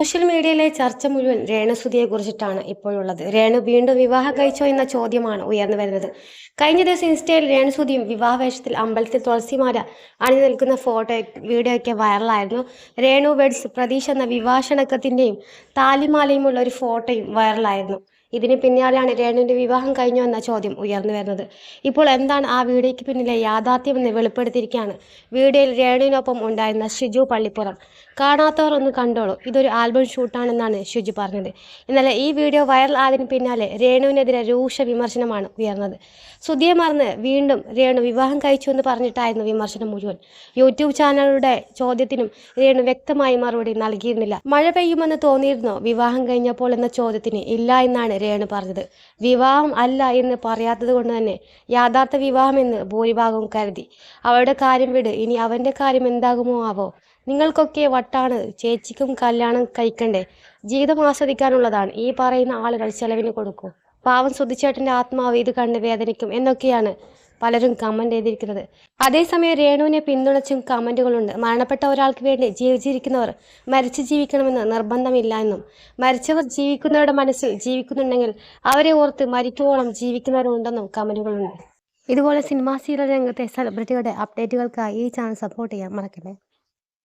Social മീഡിയയിലെ ചർച്ച മുഴുവൻ രേണുസുതിയെ കുറിച്ചിട്ടാണ് ഇപ്പോഴുള്ളത്. രേണു വീണ്ടും വിവാഹം കഴിച്ചോ എന്ന ചോദ്യമാണ് ഉയർന്നു വരുന്നത്. കഴിഞ്ഞ ദിവസം ഇൻസ്റ്റയിൽ രേണുസുതിയും വിവാഹവേഷത്തിൽ അമ്പലത്തിൽ തുളസിമാല അണി നിൽക്കുന്ന ഫോട്ടോ വീഡിയോ ഒക്കെ വൈറലായിരുന്നു. രേണു വെഡ്സ് പ്രതീക്ഷ എന്ന വിവാഹക്ഷണക്കത്തിന്റെയും താലിമാലയുമുള്ള ഒരു ഫോട്ടോയും വൈറലായിരുന്നു. ഇതിന് പിന്നാലെയാണ് രേണുവിന്റെ വിവാഹം കഴിഞ്ഞു എന്ന ചോദ്യം ഉയർന്നു വരുന്നത്. ഇപ്പോൾ എന്താണ് ആ വീഡിയോയ്ക്ക് പിന്നിലെ യാഥാർത്ഥ്യമെന്ന് വെളിപ്പെടുത്തിയിരിക്കുകയാണ്. വീഡിയോയിൽ രേണുവിനൊപ്പം ഉണ്ടായിരുന്ന ഷിജു പള്ളിപ്പുറം. കാണാത്തവർ ഒന്ന് കണ്ടോളൂ. ഇതൊരു ആൽബം ഷൂട്ടാണെന്നാണ് ഷിജു പറഞ്ഞത്. ഇന്നലെ ഈ വീഡിയോ വൈറൽ ആയതിന് പിന്നാലെ രേണുവിനെതിരെ രൂക്ഷ വിമർശനമാണ് ഉയർന്നത്. സുധിയെ മറന്ന് വീണ്ടും രേണു വിവാഹം കഴിച്ചു എന്ന് പറഞ്ഞിട്ടായിരുന്നു വിമർശനം മുഴുവൻ. യൂട്യൂബ് ചാനലുടെ ചോദ്യത്തിനും രേണു വ്യക്തമായി മറുപടി നൽകിയിരുന്നില്ല. മഴ പെയ്യുമെന്ന് തോന്നിയിരുന്നോ? വിവാഹം കഴിഞ്ഞപ്പോൾ എന്ന ചോദ്യത്തിന് ഇല്ല എന്നാണ് രേണു പറഞ്ഞത്. വിവാഹം അല്ല എന്ന് പറയാത്തത് കൊണ്ട് തന്നെ യാഥാർത്ഥ വിവാഹമെന്ന് ഭൂരിഭാഗവും കരുതി. അവളുടെ കാര്യം വിട്. ഇനി അവന്റെ കാര്യം എന്താകുമോ ആവോ? നിങ്ങൾക്കൊക്കെ വട്ടാണ്. ചേച്ചിക്കും കല്യാണം കഴിക്കണ്ടേ? ജീവിതം ആസ്വദിക്കാനുള്ളതാണ്. ഈ പറയുന്ന ആളുകൾ ചെലവിന് കൊടുക്കൂ. പാവം സുധിച്ചേട്ടന്റെ ആത്മാവ് ഇത് കണ്ട് വേദനിക്കും എന്നൊക്കെയാണ് പലരും കമന്റ് ചെയ്തിരിക്കുന്നത്. അതേസമയം രേണുവിനെ പിന്തുണച്ചും കമന്റുകളുണ്ട് മരണപ്പെട്ട ഒരാൾക്ക് വേണ്ടി ജീവിച്ചിരിക്കുന്നവർ മരിച്ചു ജീവിക്കണമെന്ന് നിർബന്ധമില്ല എന്നും. മരിച്ചവർ ജീവിക്കുന്നവരുടെ മനസ്സിൽ ജീവിക്കുന്നുണ്ടെങ്കിൽ അവരെ ഓർത്ത് മരിക്കുവോളം ജീവിക്കുന്നവരുണ്ടെന്നും കമന്റുകളുണ്ട് ഇതുപോലെ സിനിമാ സീരിയൽ രംഗത്തെ സെലിബ്രിറ്റികളുടെ അപ്ഡേറ്റുകൾക്കായി ഈ ചാനൽ സപ്പോർട്ട് ചെയ്യാൻ മറക്കല്ലേ?